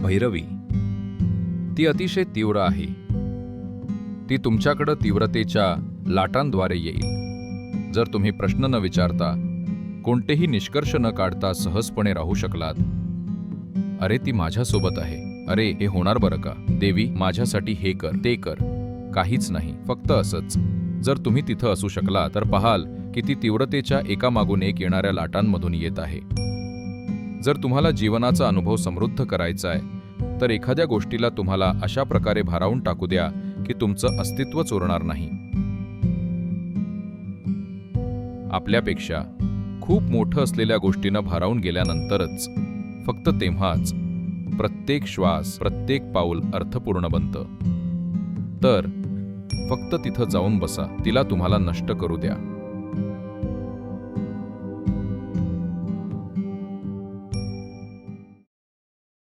भैरवी ती अतिशय तीव्र आहे. ती तुमच्याकडं तीव्रतेच्या लाटांद्वारे येईल. जर तुम्ही प्रश्न न विचारता कोणतेही निष्कर्ष न काढता सहजपणे राहू शकलात. अरे ती माझ्यासोबत आहे. अरे हे होणार बरं का? देवी माझ्यासाठी हे कर ते कर. काहीच नाही फक्त असंच. जर तुम्ही तिथं असू शकला तर पाहाल की ती तीव्रतेच्या एकामागून एक येणाऱ्या लाटांमधून येत आहे. जर तुम्हाला जीवनाचा अनुभव समृद्ध करायचा आहे तर एखाद्या गोष्टीला तुम्हाला अशा प्रकारे भारावून टाकू द्या की तुमचं अस्तित्व चोरणार नाही. आपल्यापेक्षा खूप मोठं असलेल्या गोष्टीनं भारावून गेल्यानंतरच फक्त तेव्हाच प्रत्येक श्वास प्रत्येक पाऊल अर्थपूर्ण बनतं. तर फक्त तिथं जाऊन बसा तिला तुम्हाला नष्ट करू द्या.